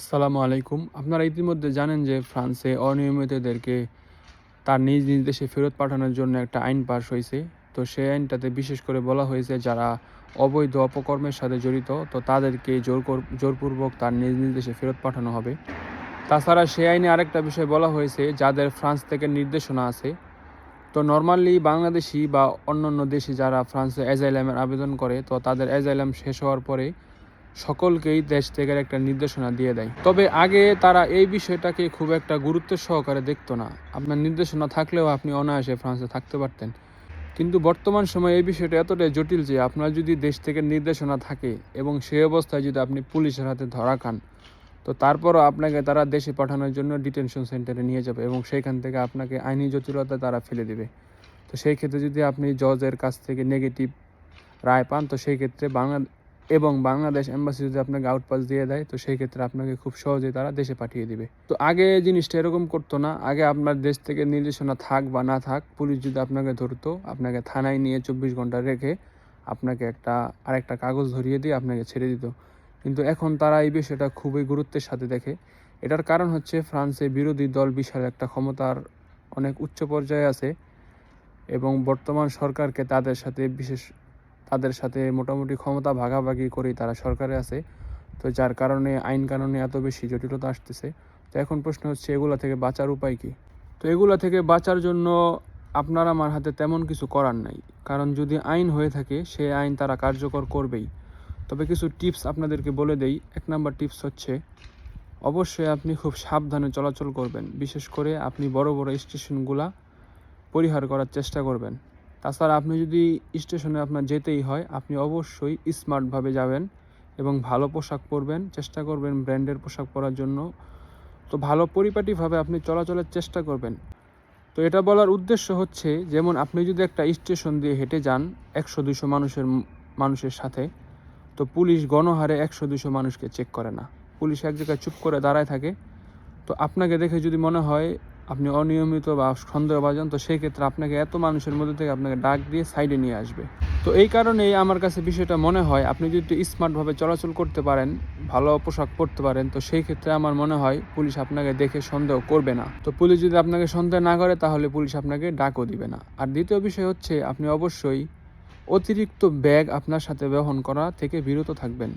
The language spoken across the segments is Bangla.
আসসালামু আলাইকুম। আপনারা ইতিমধ্যে জানেন যে ফ্রান্সে অনিয়মিতদেরকে তার নিজ নিজ দেশে ফেরত পাঠানোর জন্য একটা আইন পাস হয়েছে। তো সেই আইনটাতে বিশেষ করে বলা হয়েছে যারা অবৈধ অপকর্মের সাথে জড়িত, তো তাদেরকে জোর জোরপূর্বক তার নিজ নিজ দেশে ফেরত পাঠানো হবে। তাছাড়া সেই আইনে আরেকটা বিষয় বলা হয়েছে, যাদের ফ্রান্স থেকে নির্দেশনা আছে। তো নর্মালি বাংলাদেশি বা অন্যান্য দেশে যারা ফ্রান্সে অ্যাজাইলামের আবেদন করে, তো তাদের অ্যাজাইলাম শেষ হওয়ার পরে সকলকেই দেশ থেকে একটা নির্দেশনা দিয়ে দেয়। তবে আগে তারা এই বিষয়টাকে খুব একটা গুরুত্ব সহকারে দেখতো না। আপনার নির্দেশনা থাকলেও আপনি অনায়াসে ফ্রান্সে থাকতে পারতেন। কিন্তু বর্তমান সময়ে এই বিষয়টা এতটাই জটিল যে আপনার যদি দেশ থেকে নির্দেশনা থাকে এবং সেই অবস্থায় যদি আপনি পুলিশের হাতে ধরা খান, তো তারপরও আপনাকে তারা দেশে পাঠানোর জন্য ডিটেনশন সেন্টারে নিয়ে যাবে এবং সেইখান থেকে আপনাকে আইনি জটিলতা তারা ফেলে দেবে। তো সেই ক্ষেত্রে যদি আপনি জজের কাছ থেকে নেগেটিভ রায় পান, তো সেই ক্ষেত্রে বাংলা এবং বাংলাদেশ এম্বাসি যদি আপনাকে আউটপাস দিয়ে দেয়, তো সেই ক্ষেত্রে আপনাকে খুব সহজেই তারা দেশে পাঠিয়ে দিবে। তো আগে জিনিসটা এরকম করতো না। আগে আপনার দেশ থেকে নির্দেশনা থাক বা না থাক, পুলিশ যদি আপনাকে ধরতো, আপনাকে থানায় নিয়ে চব্বিশ ঘণ্টা রেখে আপনাকে একটা, আরেকটা কাগজ ধরিয়ে দিয়ে আপনাকে ছেড়ে দিত। কিন্তু এখন তারা এই বিষয়টা খুবই গুরুত্বের সাথে দেখে। এটার কারণ হচ্ছে ফ্রান্সে বিরোধী দল বিশাল একটা ক্ষমতার অনেক উচ্চ পর্যায়ে আছে এবং বর্তমান সরকারকে তাদের সাথে বিশেষ তাদের সাথে মোটামুটি ক্ষমতা ভাগাভাগি করেই তারা সরকারে আছে। তো যার কারণে আইন কানুনে এত বেশি জটিলতা আসতেছে। তো এখন প্রশ্ন হচ্ছে, এগুলা থেকে বাঁচার উপায় কি? তো এগুলা থেকে বাঁচার জন্য আপনার আমার হাতে তেমন কিছু করার নাই। কারণ যদি আইন হয়ে থাকে সেই আইন তারা কার্যকর করবেই। তবে কিছু টিপস আপনাদেরকে বলে দেই। এক নাম্বার টিপস হচ্ছে, অবশ্যই আপনি খুব সাবধানে চলাচল করবেন। বিশেষ করে আপনি বড় বড় স্টেশনগুলা পরিহার করার চেষ্টা করবেন। তাছাড়া আপনি যদি স্টেশনে আপনার যেতেই হয়, আপনি অবশ্যই স্মার্টভাবে যাবেন এবং ভালো পোশাক পরবেন, চেষ্টা করবেন ব্র্যান্ডের পোশাক পরার জন্য। তো ভালো পরিপাটিভাবে আপনি চলাচলের চেষ্টা করবেন। তো এটা বলার উদ্দেশ্য হচ্ছে, যেমন আপনি যদি একটা স্টেশন দিয়ে হেঁটে যান একশো দুশো মানুষের মানুষের সাথে, তো পুলিশ গণহারে একশো দুশো মানুষকে চেক করে না। পুলিশ এক জায়গায় চুপ করে দাঁড়ায় থাকে। তো আপনাকে দেখে যদি মনে হয় আপনি অনিয়মিত বা সন্দেহভাজন তো সেই ক্ষেত্রে আপনাকে এত মানুষের মধ্যে থেকে আপনাকে ডাক দিয়ে সাইডে নিয়ে আসবে। তো এই কারণেই আমার কাছে বিষয়টা মনে হয়, আপনি যদি একটু স্মার্টভাবে চলাচল করতে পারেন, ভালো পোশাক পরতে পারেন, তো সেই ক্ষেত্রে আমার মনে হয় পুলিশ আপনাকে দেখে সন্দেহ করবে না। তো পুলিশ যদি আপনাকে সন্দেহ না করে, তাহলে পুলিশ আপনাকে ডাকও দিবে না। আর দ্বিতীয় বিষয় হচ্ছে, আপনি অবশ্যই অতিরিক্ত ব্যাগ আপনার সাথে বহন করা থেকে বিরত থাকবেন।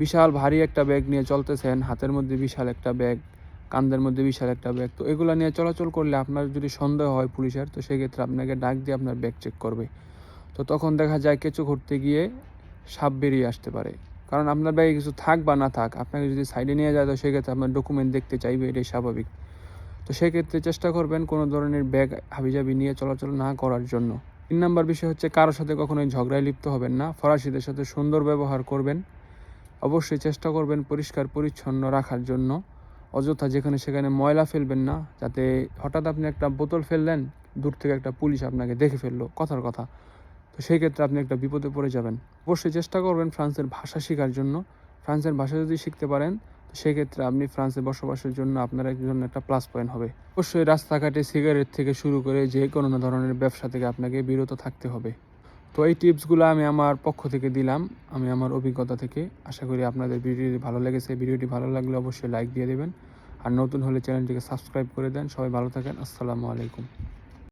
বিশাল ভারী একটা ব্যাগ নিয়ে চলতেছেন, হাতের মধ্যে বিশাল একটা ব্যাগ। কান্দের মধ্যে বিশাল একটা ব্যাগ। তো এগুলো নিয়ে চলাচল করলে আপনার যদি সন্দেহ হয় পুলিশের, তো সেক্ষেত্রে আপনাকে ডাক দিয়ে আপনার ব্যাগ চেক করবে। তো তখন দেখা যায় কেঁচো ঘুরতে গিয়ে সাপ বেরিয়ে আসতে পারে। কারণ আপনার ব্যাগে কিছু থাক বা না থাক, আপনাকে যদি সাইডে নিয়ে যায়, তো সেক্ষেত্রে আপনার ডকুমেন্ট দেখতে চাইবে, এটাই স্বাভাবিক। তো সেক্ষেত্রে চেষ্টা করবেন কোনো ধরনের ব্যাগ হাবিজাবি নিয়ে চলাচল না করার জন্য। তিন নম্বর বিষয় হচ্ছে কারোর সাথে কখনোই ঝগড়ায় লিপ্ত হবেন না, ফরাসিদের সাথে সুন্দর ব্যবহার করবেন। অবশ্যই চেষ্টা করবেন পরিষ্কার পরিচ্ছন্ন রাখার জন্য। অযথা যেখানে সেখানে ময়লা ফেলবেন না, যাতে হঠাৎ আপনি একটা বোতল ফেললেন, দূর থেকে একটা পুলিশ আপনাকে দেখে ফেলল, কথার কথা। তো সেই ক্ষেত্রে আপনি একটা বিপদে পড়ে যাবেন। অবশ্যই চেষ্টা করবেন ফ্রান্সের ভাষা শেখার জন্য। ফ্রান্সের ভাষা যদি শিখতে পারেন, তো সেক্ষেত্রে আপনি ফ্রান্সে বসবাসের জন্য আপনার জন্য একটা প্লাস পয়েন্ট হবে। অবশ্যই রাস্তাঘাটে সিগারেট থেকে শুরু করে যে কোনো ধরনের ব্যবসা থেকে আপনাকে বিরত থাকতে হবে। তো এই টিপসগুলো আমি আমার পক্ষ থেকে দিলাম, আমি আমার অভিজ্ঞতা থেকে। আশা করি আপনাদের ভিডিওটি ভালো লেগেছে। ভিডিওটি ভালো লাগলে অবশ্যই লাইক দিয়ে দেবেন। আর নতুন হলে চ্যানেলটিকে সাবস্ক্রাইব করে দেন। সবাই ভালো থাকেন। আসসালামু আলাইকুম।